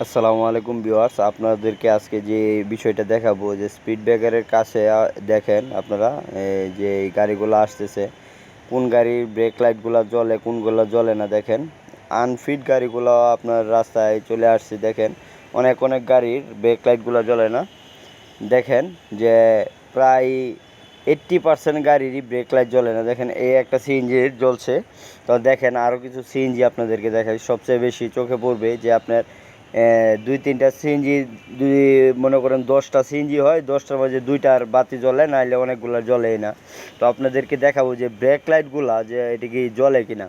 আসসালামু আলাইকুম ভিউয়ার্স, আপনাদেরকে আজকে যে বিষয়টা দেখাবো, যে স্পিড ব্রেকারের কাছে দেখেন আপনারা যে গাড়িগুলো আসতেছে, কোন গাড়ির ব্রেক লাইটগুলো জ্বলে, কোনগুলো জ্বলে না, দেখেন। আনফিট গাড়িগুলো আপনার রাস্তায় চলে আসছে, দেখেন। অনেক অনেক গাড়ির ব্রেক লাইটগুলো জ্বলে না। দেখেন যে প্রায় এইট্টি পার্সেন্ট গাড়িরই ব্রেক লাইট জ্বলে না। দেখেন, এই একটা সিএনজির জ্বলছে। তো দেখেন আরও কিছু সিএনজি আপনাদেরকে দেখাই। সবচেয়ে বেশি চোখে পড়বে যে আপনার দুই তিনটা সিএনজি, দুই, মনে করেন দশটা সিএনজি হয়, দশটার মাঝে দুইটার বাতি জ্বলে নাহলে অনেকগুলো জ্বলেই না। তো আপনাদেরকে দেখাবো যে ব্রেক লাইটগুলা যে এটা কি জ্বলে কিনা।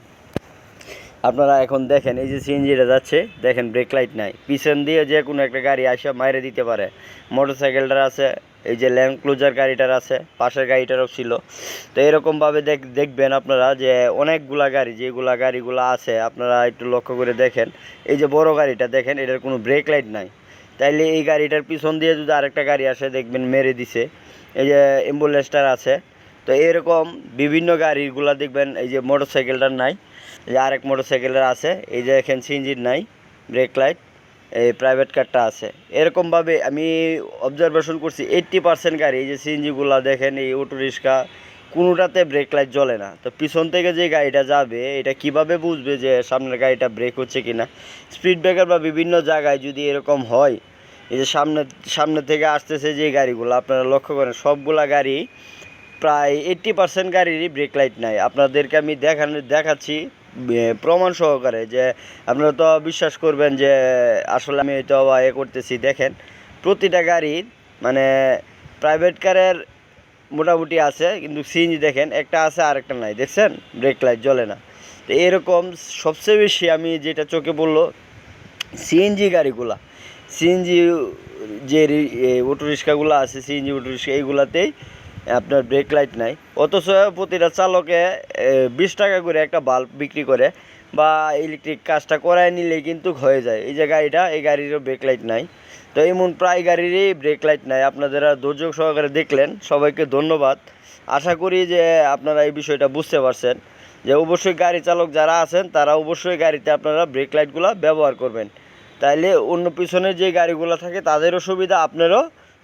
আপনারা এখন দেখেন, এই যে সিএনজিটা যাচ্ছে, দেখেন ব্রেক লাইট নাই। পিছন দিয়ে যে কোনো একটা গাড়ি আসে মাইরে দিতে পারে। মোটর সাইকেলটার আছে, এই যে ল্যান্ড ক্লুজার গাড়িটার আছে, পাশের গাড়িটারও ছিল। তো এরকমভাবে দেখ, দেখবেন আপনারা যে অনেকগুলা গাড়ি, যেগুলা গাড়িগুলো আছে, আপনারা একটু লক্ষ্য করে দেখেন। এই যে বড় গাড়িটা দেখেন, এটার কোনো ব্রেক লাইট নাই। তাইলে এই গাড়িটার পিছন দিয়ে যদি আরেকটা গাড়ি আসে, দেখবেন মেরে দিছে। এই যে অ্যাম্বুলেন্সটার আছে তো এরকম বিভিন্ন গাড়িগুলা দেখবেন, এই যে মোটর সাইকেলটার নাই যে আরেক মোটর সাইকেলের আছে, এই যে এখানে সিঞ্জির নাই ব্রেক লাইট এই প্রাইভেট কারটা আছে। এরকমভাবে আমি অবজারভেশন করছি এইট্টি পার্সেন্ট গাড়ি, এই যে সিএনজিগুলো দেখেন, এই অটো রিক্সা, কোনোটাতে ব্রেক লাইট জ্বলে না। তো পিছন থেকে যে গাড়িটা যাবে, এটা কীভাবে বুঝবে যে সামনের গাড়িটা ব্রেক হচ্ছে কিনা? স্পিড ব্রেকার বা বিভিন্ন জায়গায় যদি এরকম হয়, এই যে সামনে সামনে থেকে আসতেছে যে গাড়িগুলো, আপনারা লক্ষ্য করেন, সবগুলা গাড়ি প্রায় এইট্টি পার্সেন্ট গাড়িরই ব্রেক লাইট নাই। আপনাদেরকে আমি দেখানো, দেখাচ্ছি প্রমাণ সহকারে যে আপনারা তো বিশ্বাস করবেন যে আসলে আমি তো এ করতেছি। দেখেন, প্রতিটা গাড়ির মানে প্রাইভেট কারের মোটামুটি আছে, কিন্তু সিএনজি দেখেন, একটা আছে আর একটা নাই। দেখছেন? ব্রেক লাইট জ্বলে না। তো এরকম সবচেয়ে বেশি আমি যেটা চোখে পড়ল সিএনজি গাড়িগুলা। সিএনজি যে অটো রিক্সাগুলো আছে সিএনজি অটো রিক্সা এইগুলাতেই আপনার ব্রেক লাইট নাই। অথচ প্রতিটা চালকে বিশ টাকা করে একটা বাল্ব বিক্রি করে বা ইলেকট্রিক কাজটা করায় নিলেই কিন্তু হয়ে যায়। এই যে গাড়িটা, এই গাড়িরও ব্রেক লাইট নাই। তো এমন প্রায় গাড়িরই ব্রেক লাইট নাই। আপনারা দুর্যোগ সহকারে দেখলেন। সবাইকে ধন্যবাদ। আশা করি যে আপনারা এই বিষয়টা বুঝতে পারছেন যে অবশ্যই গাড়ি চালক যারা আছেন, তারা অবশ্যই গাড়িতে আপনারা ব্রেক লাইটগুলো ব্যবহার করবেন। তাইলে অন্য পিছনে যে গাড়িগুলো থাকে, তাদেরও সুবিধা, আপনারও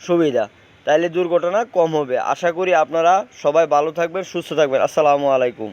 সুবিধা। তাইলে দুর্ঘটনা কম হবে। আশা করি আপনারা সবাই ভালো থাকবেন সুস্থ থাকবেন। আসসালামু আলাইকুম।